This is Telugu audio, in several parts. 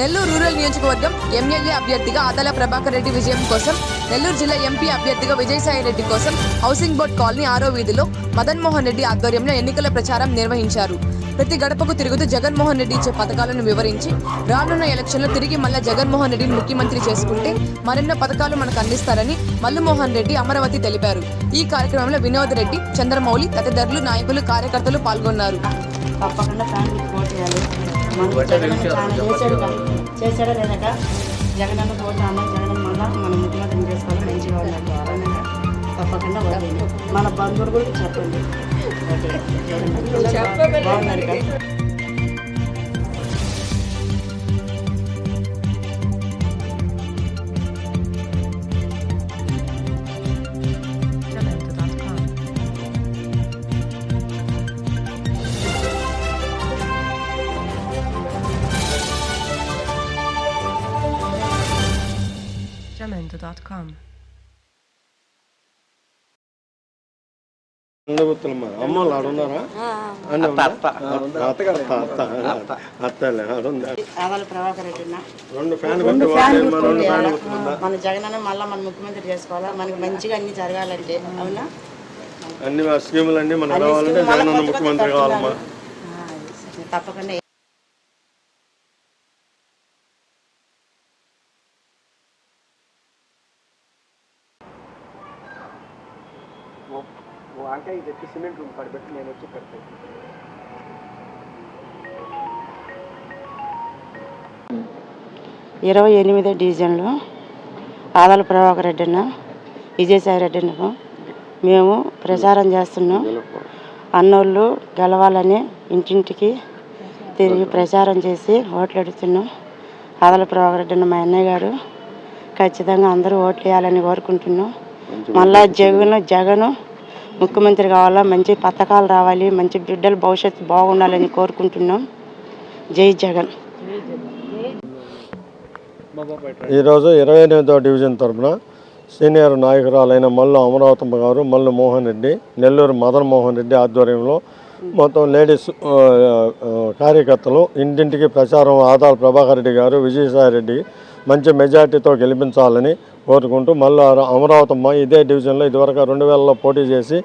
నెల్లూరు రూరల్ నియోజకవర్గం ఎమ్మెల్యే అభ్యర్థిగా ఆదాల ప్రభాకర్ రెడ్డి విజయం కోసం నెల్లూరు జిల్లా ఎంపీ అభ్యర్థిగా విజయసాయి రెడ్డి కోసం హౌసింగ్ బోర్డ్ కాలనీ ఆరో వీధిలో మదన్మోహన్ రెడ్డి ఆధ్వర్యంలో ఎన్నికల ప్రచారం నిర్వహించారు. ప్రతి గడపకు తిరుగుతూ జగన్మోహన్ రెడ్డి ఇచ్చే పథకాలను వివరించి రానున్న ఎలక్షన్లో తిరిగి మళ్ళా జగన్మోహన్ రెడ్డిని ముఖ్యమంత్రి చేసుకుంటే మరెన్నో పథకాలు మనకు అందిస్తారని మల్లుమోహన్ రెడ్డి అమరావతి తెలిపారు. ఈ కార్యక్రమంలో వినోద్ రెడ్డి చంద్రమౌళి తదితరులు నాయకులు కార్యకర్తలు పాల్గొన్నారు. మన జగన్ చాలా చేశాడు కానీ చేశాడా లేదట జగనన్న ఓటు అన్న జగన్ మళ్ళా మనం ముఖ్యమంత్రిని చేసుకోవాలి మంచిగా ఉండాలి తప్పకుండా ఓట్ మన బంధువులు కూడా చెప్పండి. ఓట్ బాగున్నారు కదా కొట్టుకుందా. మన జగనన్న మళ్ళీ మన ముఖ్యమంత్రి చేసుకోవాలా? మనకి మంచిగా అన్ని జరగాలంటే అవునా? అన్ని స్కీములు అన్ని మనకు జగన్ ముఖ్యమంత్రి కావాలమ్మా. పెడుతున్నారు. ఆ, తప్పకుండా వంకాయ తెచ్చి సిమెంట్ రూమ్ కడబెట్టి నేను వచ్చి కడతాను ఇరవై ఎనిమిదో డివిజన్లో ఆదాల ప్రభాకర్ రెడ్డి అన్న విజయసాయి రెడ్డి అన్నకు మేము ప్రచారం చేస్తున్నాం. అన్నోళ్ళు గెలవాలని ఇంటింటికి తిరిగి ప్రచారం చేసి ఓట్లు అడుగుతున్నాం ఆదాల ప్రభాకర్ రెడ్డి అన్న మా అన్నయ్య గారు ఖచ్చితంగా అందరూ ఓట్లు వేయాలని కోరుకుంటున్నాం. మళ్ళా జగన్ జగను ముఖ్యమంత్రి కావాలా మంచి పథకాలు రావాలి మంచి బిడ్డల భవిష్యత్తు బాగుండాలని కోరుకుంటున్నాం. జై జగన్. ఈరోజు ఇరవై ఎనిమిదో డివిజన్ తరపున సీనియర్ నాయకురాలైన మల్లు అమరావతమ్మ గారు మల్లు మోహన్ రెడ్డి నెల్లూరు మదన్ మోహన్ రెడ్డి ఆధ్వర్యంలో మొత్తం లేడీస్ కార్యకర్తలు ఇంటింటికి ప్రచారం ఆదాల ప్రభాకర్ రెడ్డి గారు విజయసాయి రెడ్డి మంచి మెజార్టీతో గెలిపించాలని కోరుకుంటూ మళ్ళీ అమరావతమ్మ ఇదే డివిజన్లో ఇదివరకు రెండు వేలలో పోటీ చేసి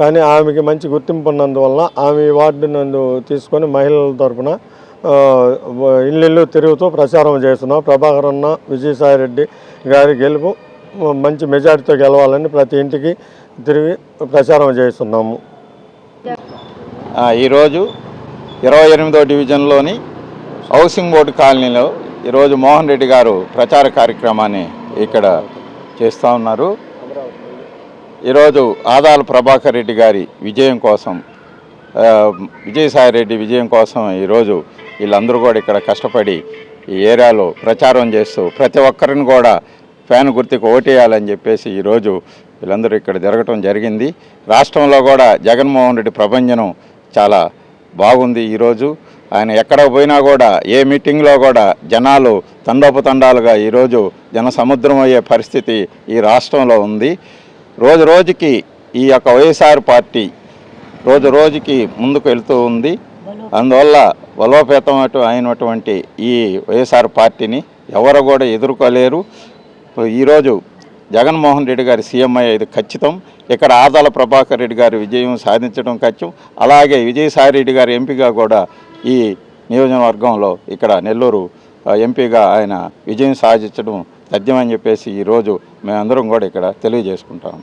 కానీ ఆమెకి మంచి గుర్తింపు ఉన్నందువల్ల ఆమె వార్డు నందు తీసుకొని మహిళల తరపున ఇల్లు తిరుగుతూ ప్రచారం చేస్తున్నాం. ప్రభాకర్ అన్న విజయసాయి రెడ్డి గారి గెలుపు మంచి మెజారిటీతో గెలవాలని ప్రతి ఇంటికి తిరిగి ప్రచారం చేస్తున్నాము. ఈరోజు ఇరవై ఎనిమిదో డివిజన్లోని హౌసింగ్ బోర్డు కాలనీలో ఈరోజు మోహన్ రెడ్డి గారు ప్రచార కార్యక్రమాన్ని ఇక్కడ చేస్తూ ఉన్నారు. ఈరోజు ఆదాల ప్రభాకర్ రెడ్డి గారి విజయం కోసం విజయసాయి రెడ్డి విజయం కోసం ఈరోజు వీళ్ళందరూ కూడా ఇక్కడ కష్టపడి ఈ ఏరియాలో ప్రచారం చేస్తూ ప్రతి ఒక్కరిని కూడా ఫ్యాన్ గుర్తుకు ఓటేయాలని చెప్పేసి ఈరోజు వీళ్ళందరూ ఇక్కడ జరగటం జరిగింది. రాష్ట్రంలో కూడా జగన్మోహన్ రెడ్డి ప్రభంజనం చాలా బాగుంది ఈరోజు. ఆయన ఎక్కడ పోయినా కూడా ఏ మీటింగ్లో కూడా జనాలు తండోపతండాలుగా ఈరోజు జన సముద్రం అయ్యే పరిస్థితి ఈ రాష్ట్రంలో ఉంది. రోజు రోజుకి ఈ యొక్క వైఎస్ఆర్ పార్టీ రోజు రోజుకి ముందుకు వెళ్తూ ఉంది. అందువల్ల బలోపేతం అటు అయినటువంటి ఈ వైఎస్ఆర్ పార్టీని ఎవరు కూడా ఎదుర్కోలేరు. ఈరోజు జగన్మోహన్ రెడ్డి గారి సీఎం అయ్యేది ఖచ్చితం. ఇక్కడ ఆదాల ప్రభాకర్ రెడ్డి గారి విజయం సాధించడం ఖచ్చితం. అలాగే విజయసాయి రెడ్డి గారి ఎంపీగా కూడా ఈ నియోజకవర్గంలో ఇక్కడ నెల్లూరు ఎంపీగా ఆయన విజయం సాధించడం తథ్యమని చెప్పేసి ఈరోజు మేమందరం కూడా ఇక్కడ తెలియజేసుకుంటాము.